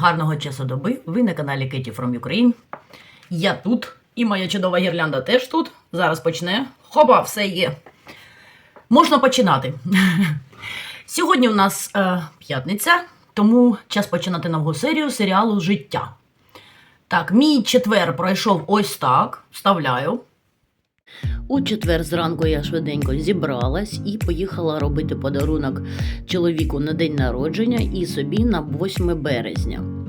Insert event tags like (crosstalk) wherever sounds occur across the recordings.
Гарного часу доби. Ви на каналі Кеті From Ukraine. Я тут, і моя чудова гірлянда теж тут. Зараз почне. Хопа, все є. Можна починати. (laughs) Сьогодні у нас е, п'ятниця, тому час починати нову серію серіалу Життя. Так, мій четвер пройшов ось так. Вставляю. У четвер зранку я швиденько зібралась і поїхала робити подарунок чоловіку на день народження і собі на 8 березня.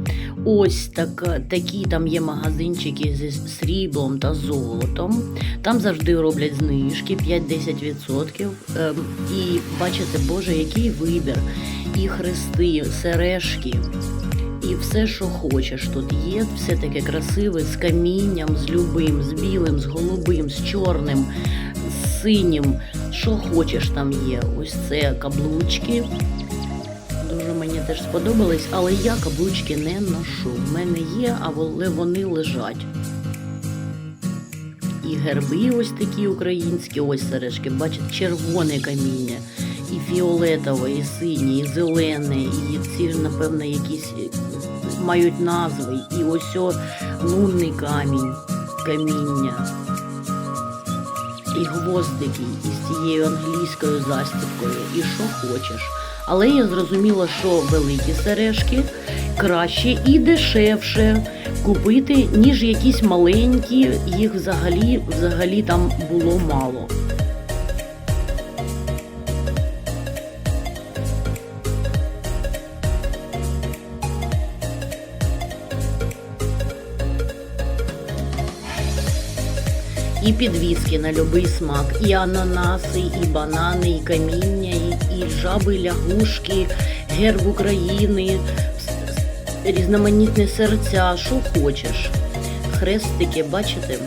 Ось так, такі там є магазинчики зі сріблом та золотом. Там завжди роблять знижки 5-10%. Ем, і бачите, Боже, який вибір. І хрести, сережки, і все, що хочеш. Тут є все таке красиве з камінням, з любим, з білим, з голубим, з чорним, з синім. Що хочеш там є. Ось це каблучки. Теж сподобались, але я каблучки не ношу. В мене є, але вони лежать. І герби ось такі українські, ось сережки, бачите, червоне каміння, і фіолетове, і синє, і зелене, і ці, напевно, якісь е, мають назви. І ось о лунний камінь, каміння. І гвоздики із цією англійською застібкою, і що хочеш. Але я зрозуміла, що великі сережки краще і дешевше купити, ніж якісь маленькі, їх взагалі, взагалі там було мало. І підвіски на любий смак, і ананаси, і банани, і каміння, жаби, лягушки, герб України, різноманітні серця, що хочеш. Хрестики, бачите?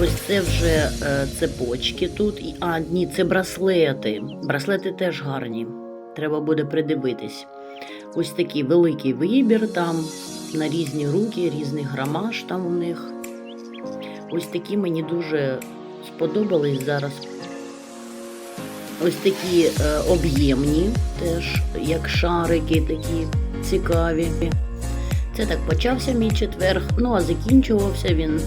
Ось це вже е, цепочки тут. А, ні, це браслети. Браслети теж гарні. Треба буде придивитись. Ось такий великий вибір там на різні руки, різний грамаж там у них. Ось такі мені дуже сподобались зараз. Ось такі е, об'ємні, теж як шарики такі цікаві. Це так почався мій четверг, ну а закінчувався він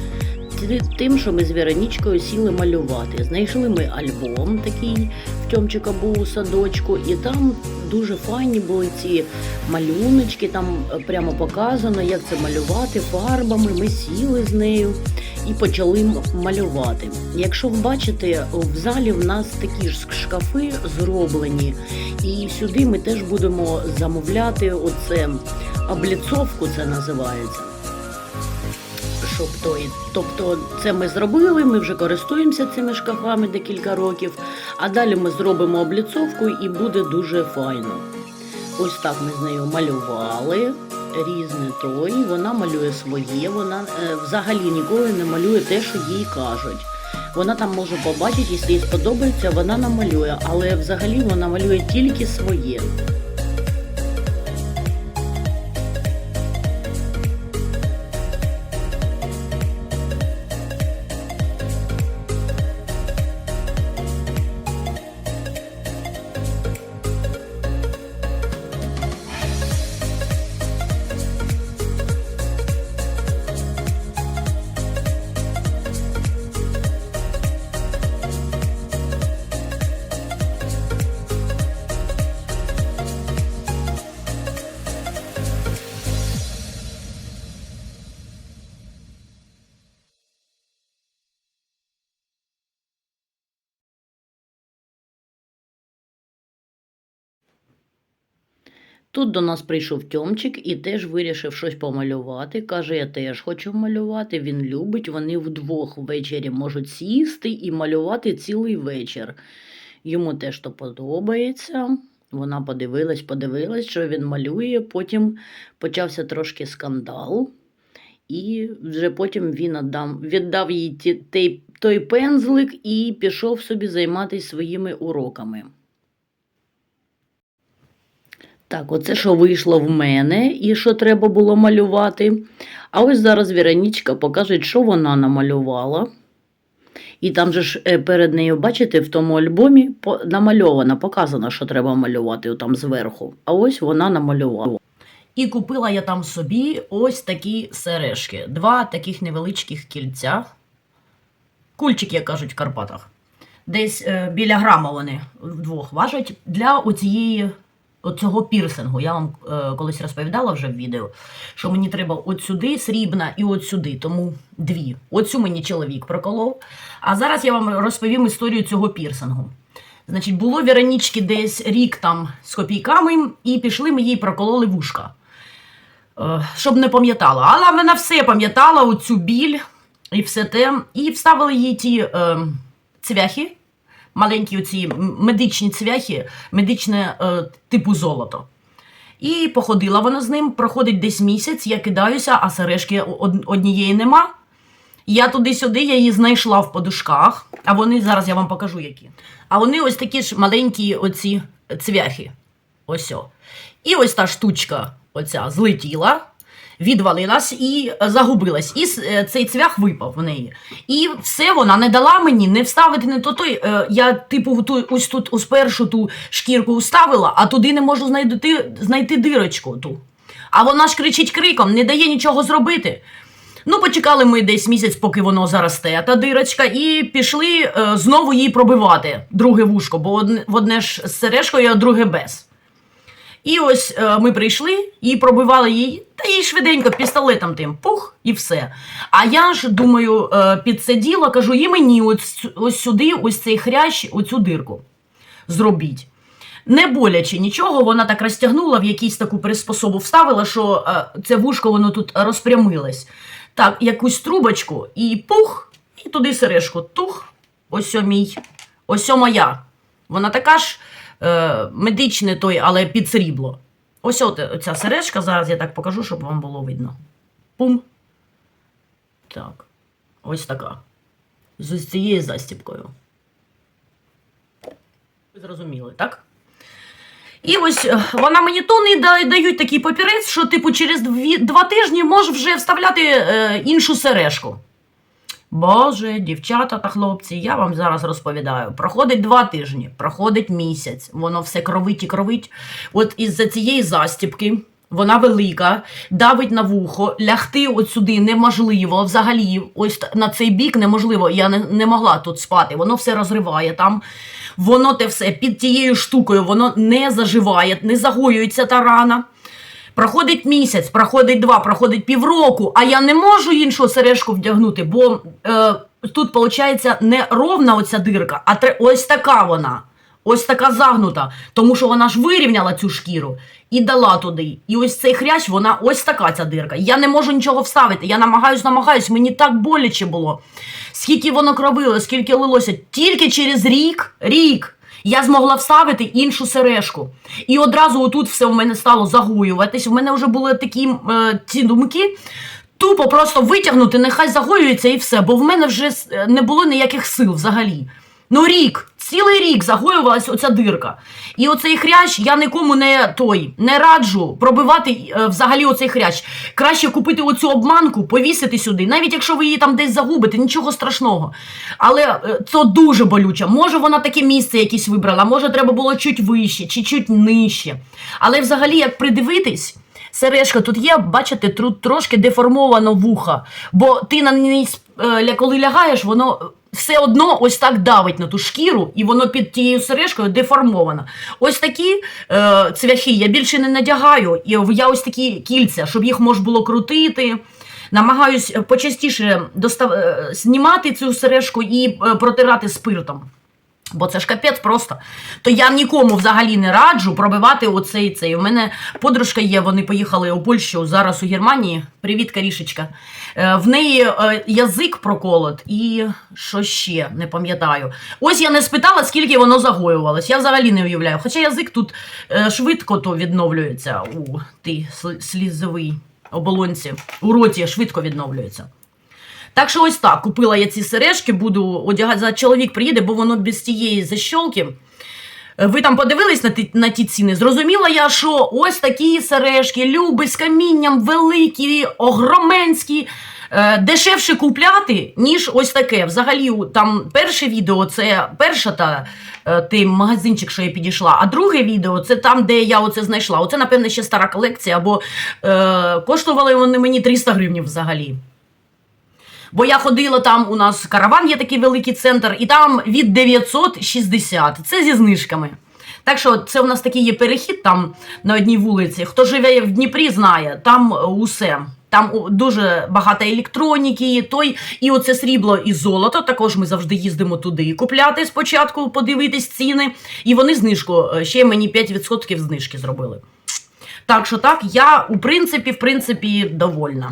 ті- тим, що ми з Веронічкою сіли малювати. Знайшли ми альбом такий в Тьомчика був у садочку, і там дуже файні були ці малюночки, там е, прямо показано, як це малювати фарбами. Ми сіли з нею і почали малювати. Якщо ви бачите, в залі в нас такі ж шкафи зроблені, і сюди ми теж будемо замовляти оце обліцовку, це називається. Щоб тобто це ми зробили, ми вже користуємося цими шкафами декілька років, а далі ми зробимо обліцовку і буде дуже файно. Ось так ми з нею малювали різне той. Вона малює своє, вона е, взагалі ніколи не малює те, що їй кажуть. Вона там може побачити, якщо їй сподобається, вона намалює, але взагалі вона малює тільки своє. Тут до нас прийшов Тьомчик і теж вирішив щось помалювати. Каже, я теж хочу малювати. Він любить. Вони вдвох ввечері можуть сісти і малювати цілий вечір. Йому теж то подобається. Вона подивилась, подивилась, що він малює. Потім почався трошки скандал. І вже потім він віддам, віддав їй той, той пензлик і пішов собі займатися своїми уроками. Так, оце що вийшло в мене і що треба було малювати. А ось зараз Віронічка покаже, що вона намалювала. І там же ж е, перед нею, бачите, в тому альбомі намальовано, показано, що треба малювати там зверху. А ось вона намалювала. І купила я там собі ось такі сережки. Два таких невеличких кільця. Кульчик, як кажуть в Карпатах. Десь е, біля грама вони вдвох важать для оцієї, оцього пірсингу. Я вам е, колись розповідала вже в відео, що мені треба от сюди срібна і от сюди, тому дві. Оцю мені чоловік проколов. А зараз я вам розповім історію цього пірсингу. Значить, було Веронічки десь рік там з копійками, і пішли ми їй прокололи вушка. Е, щоб не пам'ятала. Але вона все пам'ятала, оцю біль і все те. І вставили їй ті е, цвяхи, маленькі оці медичні цвяхи, медичне е, типу золото. І походила вона з ним, проходить десь місяць, я кидаюся, а сережки од- однієї нема. Я туди-сюди, я її знайшла в подушках, а вони зараз я вам покажу які. А вони ось такі ж маленькі оці цвяхи. Ось. о. І ось та штучка оця злетіла, відвалилась і е, загубилась. І е, цей цвях випав в неї. І все вона не дала мені не вставити не то той. е, Я, типу, ту, ось тут ось першу ту шкірку вставила, а туди не можу знайти, знайти дирочку ту. А вона ж кричить криком, не дає нічого зробити. Ну, почекали ми десь місяць, поки воно заросте, та дирочка, і пішли е, знову її пробивати, друге вушко, бо одне, одне ж з сережкою, а друге без. І ось е, ми прийшли і пробивали її, та їй швиденько пістолетом тим пух і все. А я ж думаю, е, підсиділа, кажу, і мені ось, ось сюди, ось цей хрящ, оцю дирку зробіть. Не боляче нічого, вона так розтягнула, в якійсь таку приспособу вставила, що е, це вушко воно тут розпрямилось. Так, якусь трубочку і пух, і туди сережку. Тух, ось о мій, ось о моя. Вона така ж е, медичне той, але під срібло. Ось от е, ця сережка, зараз я так покажу, щоб вам було видно. Пум. Так, ось така. З цією застіпкою. Ви зрозуміли, так? І ось е, вона мені то не дають такий папірець, що, типу, через два тижні можеш вже вставляти іншу сережку. Боже, дівчата та хлопці, я вам зараз розповідаю. Проходить два тижні, проходить місяць, воно все кровить і кровить. От із-за цієї застіпки, вона велика, давить на вухо, лягти от сюди неможливо. Взагалі, ось на цей бік неможливо. Я не, не могла тут спати. Воно все розриває там. Воно те все під тією штукою, воно не заживає, не загоюється та рана. Проходить місяць, проходить два, проходить півроку, а я не можу іншу сережку вдягнути, бо е, тут, виходить, не ровна оця дирка, а тре- ось така вона. Ось така загнута, тому що вона ж вирівняла цю шкіру і дала туди. І ось цей хрящ, вона ось така ця дирка. Я не можу нічого вставити. Я намагаюсь, намагаюсь, мені так боляче було. Скільки воно кровило, скільки лилося, тільки через рік, рік я змогла вставити іншу сережку. І одразу отут все в мене стало загоюватись. У мене вже були такі е, ці думки. Тупо просто витягнути, нехай загоюється і все, бо в мене вже е, не було ніяких сил взагалі. Ну, рік, цілий рік загоювалась оця дирка. І оцей хрящ я нікому не той не раджу пробивати е, взагалі оцей хрящ. Краще купити оцю обманку, повісити сюди. Навіть якщо ви її там десь загубите, нічого страшного. Але е, це дуже болюче. Може, вона таке місце якесь вибрала, може, треба було чуть вище чи чуть нижче. Але взагалі, як придивитись. Сережка тут є, бачите, тут трошки деформовано вуха. Бо ти на ній, е, коли лягаєш, воно все одно ось так давить на ту шкіру, і воно під тією сережкою деформовано. Ось такі е, цвяхи я більше не надягаю. І я ось такі кільця, щоб їх можна було крутити. Намагаюсь е, почастіше достав... е, знімати цю сережку і е, протирати спиртом. Бо це ж капець просто. То я нікому взагалі не раджу пробивати оцей цей. У мене подружка є, вони поїхали у Польщу, зараз у Германії. Привіт, Карішечка. Е, В неї е, язик проколот і що ще, не пам'ятаю. Ось я не спитала, скільки воно загоювалось. Я взагалі не уявляю. Хоча язик тут е, швидко то відновлюється у сли- слізовій оболонці. У роті швидко відновлюється. Так що ось так, купила я ці сережки, буду одягати. За чоловік приїде, бо воно без тієї защолки. Е, Ви там подивились на ті, на ті ціни? Зрозуміла я, що ось такі сережки, люби з камінням, великі, огроменські. е, дешевше купляти, ніж ось таке. Взагалі, там перше відео це перша та е, той магазинчик, що я підійшла. А друге відео це там, де я оце знайшла. Оце, напевне, ще стара колекція, бо е, коштували вони мені 300 гривень взагалі. Бо я ходила там, у нас караван є такий великий центр, і там від 960. Це зі знижками. Так що це у нас такий є перехід там на одній вулиці. Хто живе в Дніпрі, знає, там усе. Там дуже багато електроніки, той, і оце срібло і золото. Також ми завжди їздимо туди купляти спочатку, подивитись ціни. І вони знижку, е, ще мені 5% знижки зробили. Так що так, я у принципі, в принципі, довольна.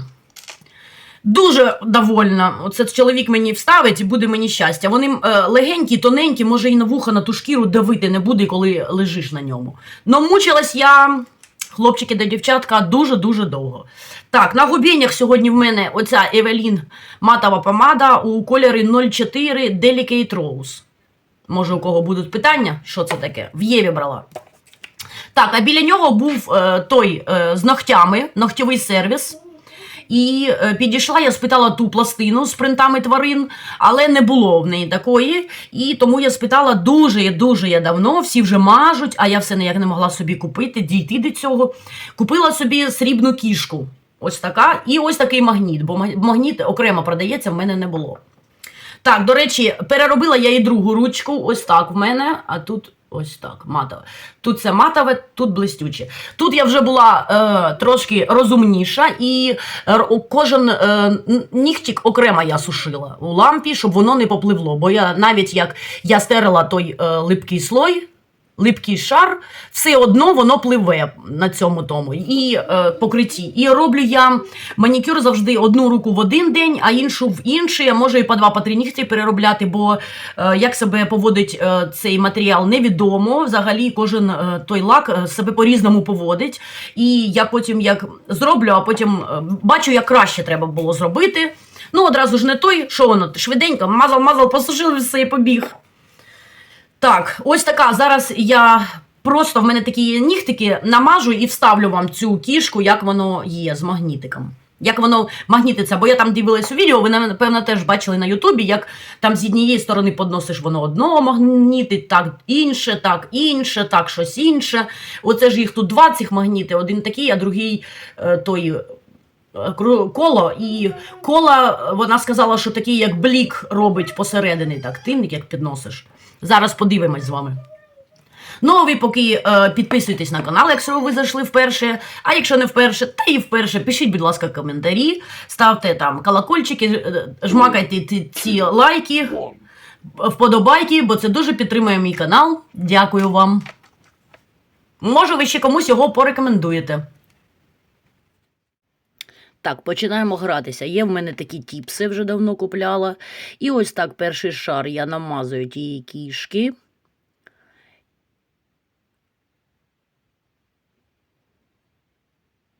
Дуже довольна. Оце чоловік мені вставить і буде мені щастя. Вони е, легенькі, тоненькі, може і на вуха, на ту шкіру давити не буде, коли лежиш на ньому. Но мучилась я, хлопчики та дівчатка, дуже-дуже довго. Так, на губіннях сьогодні в мене оця Евелін матова помада у кольорі 04 Delicate Rose. Може, у кого будуть питання, що це таке? В Єві брала. Так, а біля нього був е, той е, з ногтями, ногтєвий сервіс. І е, підійшла, я спитала ту пластину з принтами тварин, але не було в неї такої. І тому я спитала дуже, дуже я давно, всі вже мажуть, а я все ніяк не могла собі купити, дійти до цього. Купила собі срібну кішку. Ось така, і ось такий магніт, бо магніт окремо продається, в мене не було. Так, до речі, переробила я і другу ручку. Ось так в мене, а тут ось так, матове. Тут це матове, тут блистюче. Тут я вже була е, трошки розумніша, і е, кожен е, нігтік окремо я сушила у лампі, щоб воно не попливло. Бо я навіть як я стерила той е, липкий слой. Липкий шар, все одно воно пливе на цьому тому і е, покритті. І роблю я манікюр завжди одну руку в один день, а іншу в інший, а може і по два по три нігті переробляти, бо е, як себе поводить е, цей матеріал, невідомо. Взагалі кожен е, той лак е, себе по-різному поводить. І я потім як зроблю, а потім е, бачу, як краще треба було зробити. Ну, одразу ж не той, що воно швиденько, мазал, мазал, посушив все і побіг. Так, ось така. Зараз я просто в мене такі нігтики намажу і вставлю вам цю кішку, як воно є з магнітиком. Як воно магнітиться, бо я там дивилась у відео, ви напевно теж бачили на Ютубі, як там з однієї сторони подносиш воно одного магнітить, так інше, так інше, так щось інше. Оце ж їх тут два цих магніти, один такий, а другий е, той е, коло. І коло, е, вона сказала, що такий, як блік робить посередині, так тинник, як підносиш. Зараз подивимось з вами. Ну, а ви поки е, підписуйтесь на канал, якщо ви зайшли вперше. А якщо не вперше, та і вперше, пишіть, будь ласка, коментарі, ставте там колокольчики, е, жмакайте ці лайки, вподобайки, бо це дуже підтримує мій канал. Дякую вам. Може, ви ще комусь його порекомендуєте. Так, починаємо гратися. Є в мене такі тіпси, вже давно купляла. І ось так перший шар я намазую тієї кішки.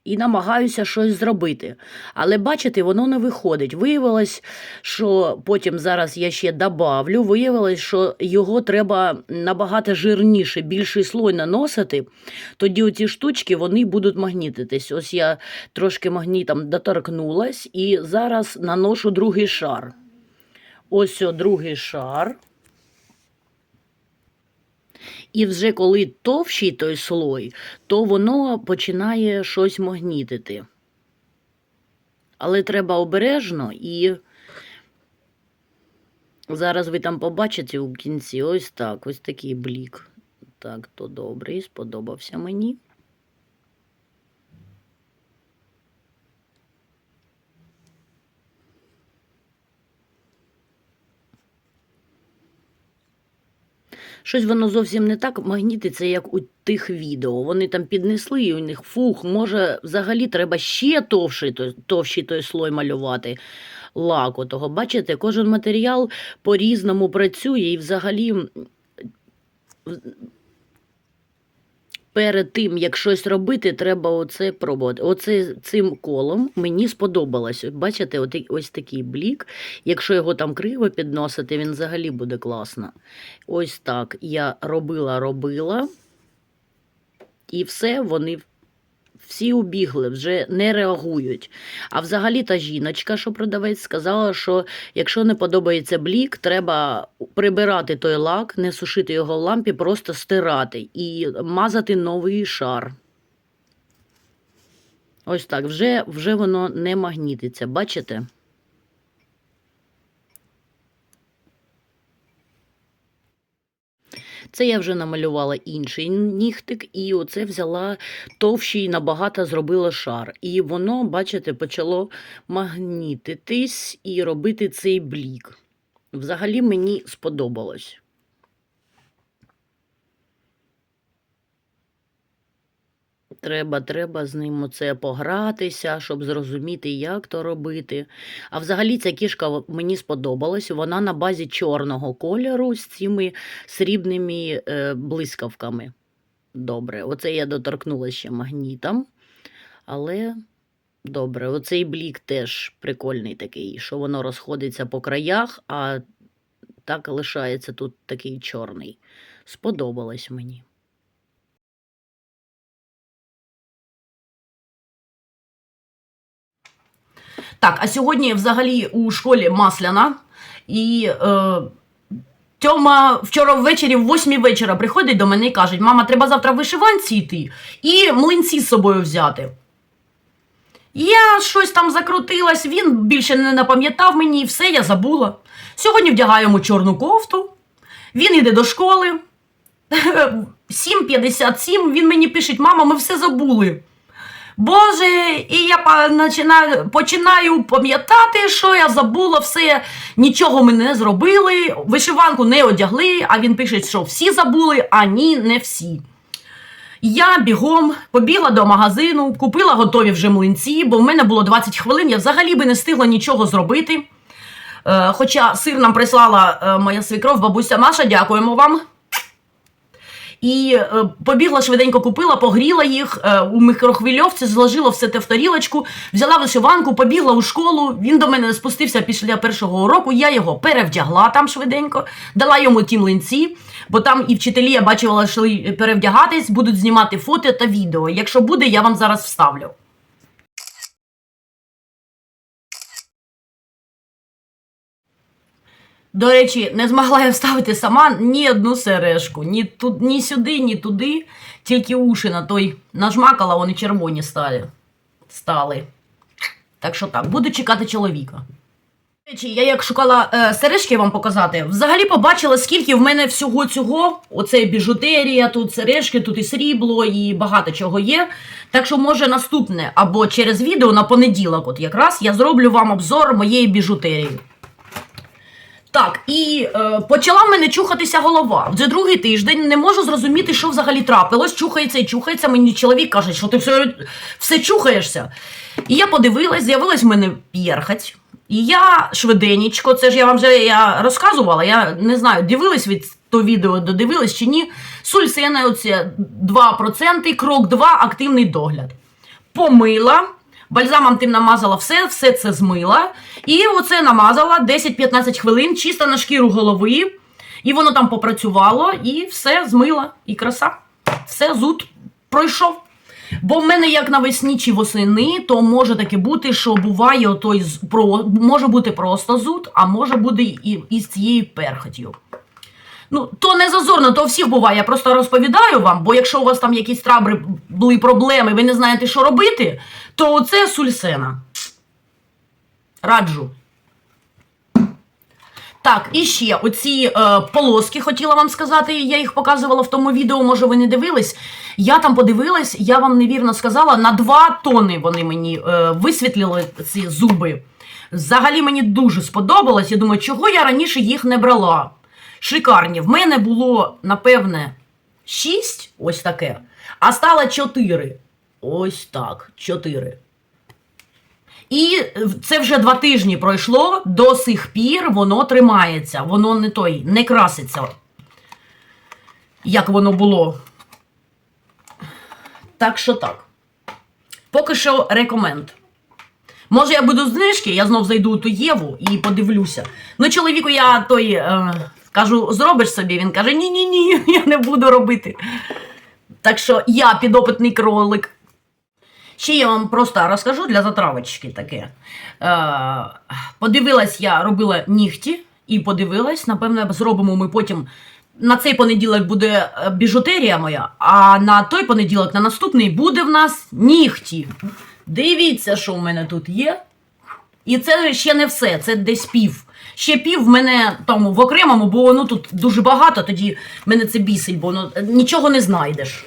І намагаюся щось зробити. Але бачите, воно не виходить. Виявилось, що потім зараз я ще добавлю. Виявилось, що його треба набагато жирніше, більший слой наносити. Тоді оці штучки вони будуть магнітитись. Ось я трошки магнітом доторкнулась і зараз наношу другий шар. Ось о, другий шар. І вже коли товщий той слой, то воно починає щось магнітити. Але треба обережно і зараз ви там побачите у кінці ось так, ось такий блік. Так, то добрий, сподобався мені. Щось воно зовсім не так магнітиться, як у тих відео. Вони там піднесли, і у них фух, може, взагалі треба ще товший, товщий той слой малювати лаку того. Бачите, кожен матеріал по-різному працює і взагалі. Перед тим, як щось робити, треба оце пробувати. Оце цим колом мені сподобалось. Бачите, ось такий блік. Якщо його там криво підносити, він взагалі буде класно. Ось так я робила, робила. І все, вони всі убігли, вже не реагують. А взагалі та жіночка, що продавець, сказала, що якщо не подобається блік, треба прибирати той лак, не сушити його в лампі, просто стирати і мазати новий шар. Ось так, вже, вже воно не магнітиться, бачите? Це я вже намалювала інший нігтик, і оце взяла товщий набагато зробила шар. І воно, бачите, почало магнітитись і робити цей блік. Взагалі мені сподобалось. Треба, треба з ним оце погратися, щоб зрозуміти, як то робити. А взагалі ця кішка мені сподобалась. Вона на базі чорного кольору з цими срібними е, блискавками. Добре, оце я доторкнулася ще магнітом. Але добре, оцей блік теж прикольний такий, що воно розходиться по краях, а так лишається тут такий чорний. Сподобалось мені. Так, а сьогодні взагалі у школі масляна. І е, Тьома вчора ввечері, в 8 вечора, приходить до мене і каже: мама, треба завтра в вишиванці йти і млинці з собою взяти. Я щось там закрутилась, він більше не напам'ятав мені, і все, я забула. Сьогодні вдягаю йому чорну кофту, він йде до школи. (laughs) 7.57, він мені пише, мама, ми все забули. Боже, і я начинаю, починаю пам'ятати, що я забула все, нічого ми не зробили, вишиванку не одягли, а він пише, що всі забули, а ні, не всі. Я бігом побігла до магазину, купила готові вже млинці, бо в мене було 20 хвилин, я взагалі би не встигла нічого зробити. Е, хоча сир нам прислала е, моя свікров, бабуся Маша, дякуємо вам. І е, побігла швиденько купила, погріла їх е, у мікрохвильовці, зложила все те в тарілочку, взяла вишиванку, побігла у школу. Він до мене спустився після першого уроку. Я його перевдягла там швиденько, дала йому ті млинці, бо там і вчителі я бачила, що перевдягатись, будуть знімати фото та відео. Якщо буде, я вам зараз вставлю. До речі, не змогла я вставити сама ні одну сережку. Ні, тут, ні сюди, ні туди. Тільки уші на той нажмакала, вони червоні стали. стали. Так що так, буду чекати чоловіка. До речі, я як шукала е, сережки вам показати, взагалі побачила, скільки в мене всього цього. Оце біжутерія, тут сережки, тут і срібло, і багато чого є. Так що, може, наступне або через відео на понеділок, от якраз я зроблю вам обзор моєї біжутерії. Так, і е, почала в мене чухатися голова. Вже другий тиждень не можу зрозуміти, що взагалі трапилось. Чухається і чухається. Мені чоловік каже, що ти все, все чухаєшся. І я подивилась, з'явилась в мене п'єрхать. І я швиденечко, це ж я вам вже я розказувала, я не знаю, дивились від то відео, додивились чи ні. Сульсена, оце 2%, крок 2, активний догляд. Помила, бальзамом тим намазала все, все це змила. І оце намазала 10-15 хвилин чисто на шкіру голови. І воно там попрацювало, і все змила. І краса. Все, зуд пройшов. Бо в мене як навесні чи восени, то може таке бути, що буває про може бути просто зуд, а може бути і із цією перхотью. Ну, то не зазорно, то у всіх буває. Я просто розповідаю вам, бо якщо у вас там якісь трабри були проблеми, ви не знаєте, що робити, то це сульсена. Раджу. Так, і ще оці е, полоски хотіла вам сказати, я їх показувала в тому відео, може ви не дивились. Я там подивилась, я вам невірно сказала, на 2 тони вони мені е, висвітлили ці зуби. Взагалі мені дуже сподобалось. Я думаю, чого я раніше їх не брала. Шикарні. В мене було, напевне, 6, ось таке, а стало 4. Ось так, 4. І це вже два тижні пройшло, до сих пір воно тримається, воно не той, не краситься, як воно було. Так що так. Поки що рекоменд. Може, я буду знижки, я знов зайду у ту Єву і подивлюся. Ну, чоловіку я той е, кажу, зробиш собі. Він каже: ні-ні-ні, (laughs) я не буду робити. Так що я підопитний кролик. Ще я вам просто розкажу для затравочки таке. Е, подивилась, я робила нігті і подивилась, напевно, зробимо ми потім. На цей понеділок буде е, біжутерія моя, а на той понеділок, на наступний, буде в нас нігті. Дивіться, що в мене тут є. І це ще не все, це десь пів. Ще пів в мене тому в окремому, бо воно тут дуже багато, тоді мене це бісить, бо ну, нічого не знайдеш.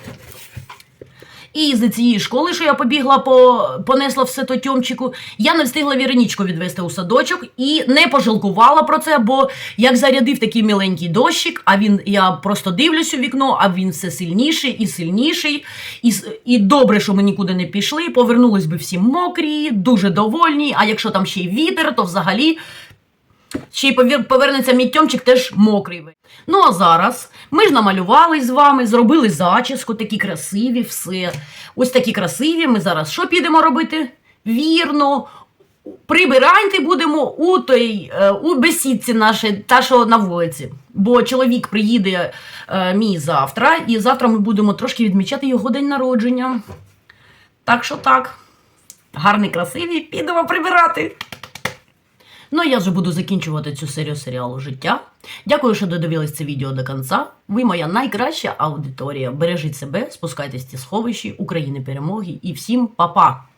І з цієї школи, що я побігла, по, понесла все то тьомчику, я не встигла Віронічку відвести у садочок і не пожалкувала про це, бо як зарядив такий миленький дощик, а він, я просто дивлюсь у вікно, а він все сильніший і сильніший. І, і добре, що ми нікуди не пішли, повернулись би всі мокрі, дуже довольні, а якщо там ще й вітер, то взагалі ще й повернеться мій тьомчик теж мокрий. Ну а зараз ми ж намалювали з вами, зробили зачіску, такі красиві, все. Ось такі красиві. Ми зараз що підемо робити? Вірно. Прибирати будемо у той е, у бесідці нашій, та що на вулиці. Бо чоловік приїде е, мій завтра, і завтра ми будемо трошки відмічати його день народження. Так що так, гарний, красиві, підемо прибирати. Ну, а я вже буду закінчувати цю серію серіалу життя. Дякую, що додивились це відео до кінця. Ви моя найкраща аудиторія. Бережіть себе, спускайтесь ті сховищі, України перемоги і всім па-па!